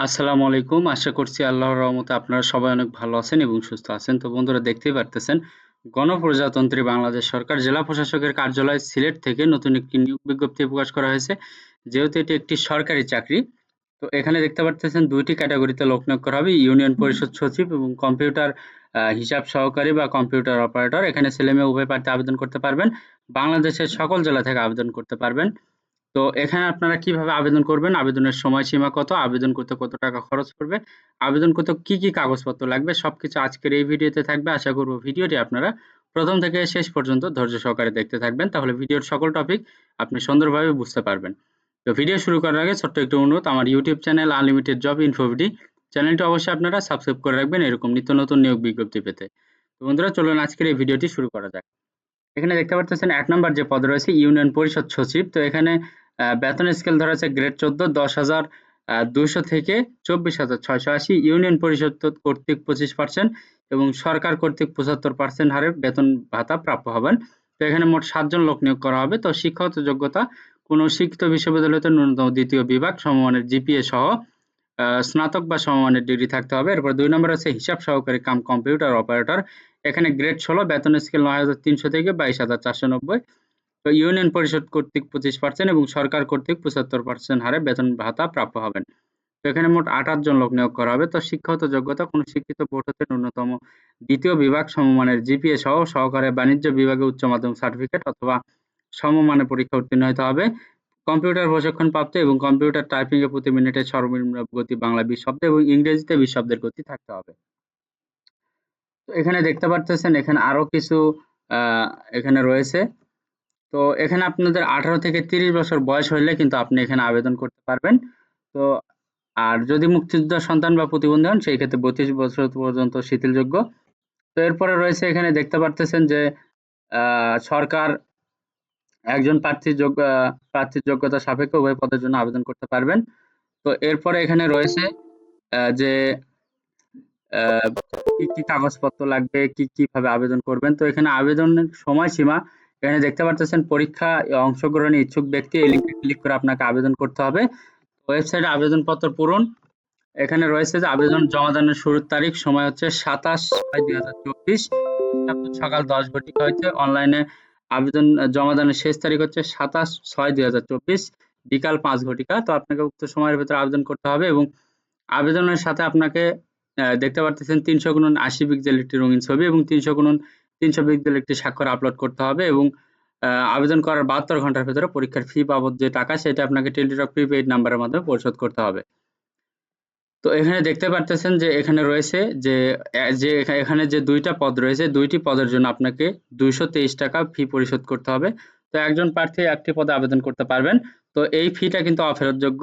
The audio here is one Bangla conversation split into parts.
আসসালামু আলাইকুম। আশা করছি আল্লাহর রহমতে আপনারা সবাই অনেক ভালো আছেন এবং সুস্থ আছেন। তো বন্ধুরা দেখতেই পারতেছেন, গণপ্রজাতন্ত্রী বাংলাদেশ সরকার জেলা প্রশাসকের কার্যালয় সিলেট থেকে নতুন একটি নিয়োগ বিজ্ঞপ্তি প্রকাশ করা হয়েছে। যেহেতু এটি একটি সরকারি চাকরি, তো এখানে দেখতে পারতেছেন দুইটি ক্যাটাগরিতে লোক নিয়োগ করা হবে। ইউনিয়ন পরিষদ সচিব এবং কম্পিউটার হিসাব সহকারী বা কম্পিউটার অপারেটর। এখানে ছেলে-মেয়ে উভয় প্রার্থী আবেদন করতে পারবেন। বাংলাদেশের সকল জেলা থেকে আবেদন করতে পারবেন। তো এখানে আপনারা কীভাবে আবেদন করবেন, আবেদনের সময়সীমা কত, আবেদন করতে কত টাকা খরচ পড়বে, আবেদন করতে কি, কি কাগজপত্র লাগবে সবকিছু আজকের এই ভিডিওতে থাকবে। আশা করব ভিডিওটি আপনারা প্রথম থেকে শেষ পর্যন্ত ধৈর্য সহকারে দেখতে থাকবেন। তাহলে ভিডিওর সকল টপিক আপনি সুন্দরভাবে বুঝতে পারবেন। তো ভিডিও শুরু করার আগে ছোট্ট একটু অনুরোধ, আমার YouTube channel unlimited job info BD চ্যানেলটি অবশ্যই আপনারা সাবস্ক্রাইব করে রাখবেন এরকম নিত্য নতুন নিয়োগ বিজ্ঞপ্তি পেতে। তো বন্ধুরা চলুন আজকের এই ভিডিওটি শুরু করা যাক। এখানে দেখতে পারতেছেন এক নম্বর যে পদ রয়েছে ইউনিয়ন পরিষদ সচিব। তো এখানে আ বেতনের স্কেল ধরা আছে গ্রেড ১৪ ১০,০০০ আ ২০০ থেকে ২৪,৬৮০ ইউনিয়ন পরিষদ কর্তৃক ২৫% এবং সরকার কর্তৃক ৭৫% হারে বেতন ভাতা প্রাপ্য হবেন। তো এখানে মোট সাতজন লোক নিয়োগ করা হবে। তো শিক্ষাগত যোগ্যতা কোনো শিক্ষিত বিশ্ববিদ্যালয়তে ন্যূনতম দ্বিতীয় বিভাগ সমমানের জিপিএ সহ স্নাতক বা সমমানের ডিগ্রি থাকতে হবে। এরপর দুই নম্বর আছে হিসাব সহকারী কাম কম্পিউটার অপারেটর। এখানে গ্রেড ১৬ বেতনের স্কেল ৯,৩০০ থেকে ২২,৪৯০ তো ইউনিয়ন পরিষদ কর্তৃক ২৫% এবং সরকার কর্তৃক ৭৫% হারে বেতন ভাতা প্রাপ্য হবেন। তো এখানে মোট ২৮ জন লোক নিয়োগ করা হবে। তো শিক্ষাগত যোগ্যতা কোনো শিক্ষিত বোর্ড হতে ন্যূনতম দ্বিতীয় বিভাগ সমমানের জিপিএ সহ সহকারে বাণিজ্য বিভাগে উচ্চ মাধ্যমিক সার্টিফিকেট অথবা সমমানের পরীক্ষা উত্তীর্ণ হতে হবে। কম্পিউটার প্রশিক্ষণ প্রাপ্ত এবং কম্পিউটার টাইপিং এ প্রতি মিনিটে সর্বনিম্ন গতি বাংলা ২০ শব্দ এবং ইংরেজিতে ২০ শব্দের গতি থাকতে হবে। তো এখানে দেখতে পারতেছেন, এখানে আরও কিছু এখানে রয়েছে। তো এখানে আপনাদের ১৮ থেকে ৩০ বছর বয়স হইলে কিন্তু আপনি এখানে আবেদন করতে পারবেন। তো আর যদি মুক্তিযোদ্ধার সন্তান বা প্রতিবন্ধী হন, সেই ক্ষেত্রে ৩২ বছর পর্যন্ত শিথিলযোগ্য। তো এরপরে রয়েছে এখানে দেখতে পারতেছেন যে সরকার একজন প্রার্থীর যোগ্য প্রার্থীর যোগ্যতা সাপেক্ষে উভয় পদের জন্য আবেদন করতে পারবেন। তো এরপরে এখানে রয়েছে যে কি, কি কাগজপত্র লাগবে, কি, কীভাবে আবেদন করবেন। তো এখানে আবেদনের সময়সীমা এখানে দেখতে পারতেছেন পরীক্ষা অংশগ্রহণে ইচ্ছুক ব্যক্তি এই লিঙ্কে ক্লিক করে আপনাকে আবেদন করতে হবে। ওয়েবসাইটে আবেদনপত্র পূরণ। এখানে রয়েছে যে আবেদন জমা দানের শুরুর তারিখ সময় হচ্ছে ২৭/৬/২০২৪ সকাল ১০ ঘটিকা হইতে অনলাইনে আবেদন জমা দানের শেষ তারিখ হচ্ছে ২৭/৬/২০২৪ বিকাল পাঁচ ঘটিকা। তো আপনাকে উক্ত সময়ের ভেতরে আবেদন করতে হবে এবং আবেদনের সাথে আপনাকে দেখতে পারতেছেন ৩০০x৮০ পিক্সেল একটি রঙিন ছবি এবং ৩০০x৩০০ পিক্সেল একটি স্বাক্ষর আপলোড করতে হবে এবং আবেদন করার ৭২ ঘণ্টার ভেতরে পরীক্ষার ফি বাবদ যে টাকা সেটা আপনাকে টেলিটক প্রিপেইড নাম্বারের মাধ্যমে পরিশোধ করতে হবে। তো এখানে দেখতে পারতেছেন যে এখানে রয়েছে যে যে এখানে যে দুইটা পদ রয়েছে, দুইটি পদের জন্য আপনাকে ৳২২৩ ফি পরিশোধ করতে হবে। তো একজন প্রার্থী একটি পদে আবেদন করতে পারবেন। তো এই ফিটা কিন্তু অফেরতযোগ্য।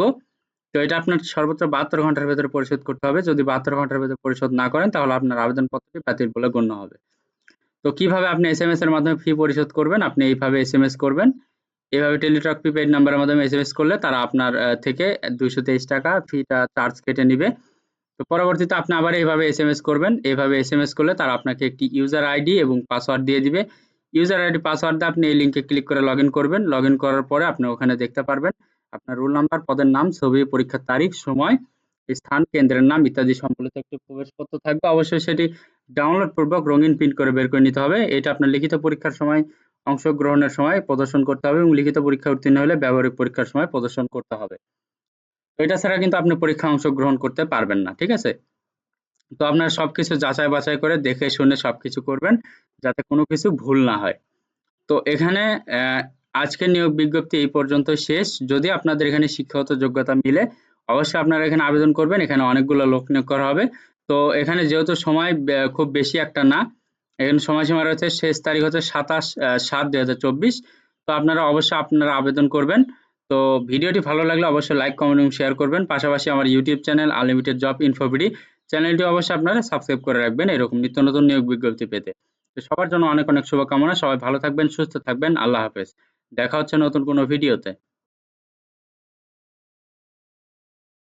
তো এটা আপনার সর্বোচ্চ ৭২ ঘণ্টার ভেতরে পরিশোধ করতে হবে। যদি ৭২ ঘণ্টার ভেতরে পরিশোধ না করেন, তাহলে আপনার আবেদনপত্রটি বাতিল বলে গণ্য হবে। তো কীভাবে আপনি এসএমএস এর মাধ্যমে ফি পরিশোধ করবেন? আপনি এইভাবে এস এম এস করবেন। এভাবে টেলিটক প্রিপেড নাম্বারের মাধ্যমে এস এম এস করলে তারা আপনার থেকে ৳২২৩ ফিটা চার্জ কেটে নিবে। তো পরবর্তীতে আপনি আবার এইভাবে এস এম এস করবেন। এভাবে এস করলে তারা আপনাকে একটি ইউজার আইডি এবং পাসওয়ার্ড দিয়ে দিবে। ইউজার আইডি পাসওয়ার্ড দিয়ে আপনি এই লিঙ্কে ক্লিক করে লগইন করবেন। লগইন করার পরে আপনি ওখানে দেখতে পারবেন আপনার রোল নাম্বার, পদের নাম, ছবি, পরীক্ষার তারিখ, সময়, স্থান, কেন্দ্রের নাম ইত্যাদি সম্বলিত একটি প্রবেশপত্র থাকবে। অবশ্যই সেটি ডাউনলোড পূর্বক রঙিন প্রিন্ট করে বের করে নিতে হবে। এটা আপনার লিখিত পরীক্ষার সময় অংশগ্রহণের সময় প্রদর্শন করতে হবে এবং লিখিত পরীক্ষায় উত্তীর্ণ হলে ব্যবহারিক পরীক্ষার সময় প্রদর্শন করতে হবে। এটা ছাড়া কিন্তু আপনি পরীক্ষায় অংশগ্রহণ করতে পারবেন না। ঠিক আছে? তো আপনারা সবকিছু যাচাই বাছাই করে দেখে শুনে সবকিছু করবেন যাতে কোনো কিছু ভুল না হয়। তো এখানে আজকের নিয়োগ বিজ্ঞপ্তি এই পর্যন্ত শেষ। যদি আপনাদের এখানে শিক্ষাগত যোগ্যতা মিলে অবশ্যই আপনারা এখানে আবেদন করবেন। এখানে অনেকগুলো লোক নিয়োগ করা হবে। তো এখানে যেহেতু সময় খুব বেশি একটা না। এখানে সময়সীমা রয়েছে শেষ তারিখ হচ্ছে ২৭ আ ৭/২০২৪ তো আপনারা অবশ্যই আপনারা আবেদন করবেন। তো ভিডিওটি ভালো লাগলে অবশ্যই লাইক, কমেন্ট এবং শেয়ার করবেন। পাশাপাশি আমার YouTube channel unlimited job info BD চ্যানেলটি অবশ্যই আপনারা সাবস্ক্রাইব করে রাখবেন এরকম নিত্য নতুন নিয়োগ বিজ্ঞপ্তি পেতে। তো সবার জন্য অনেক, অনেক শুভকামনা। সবাই ভালো থাকবেন, সুস্থ থাকবেন। আল্লাহ হাফেজ। দেখা হচ্ছে নতুন কোনো ভিডিওতে।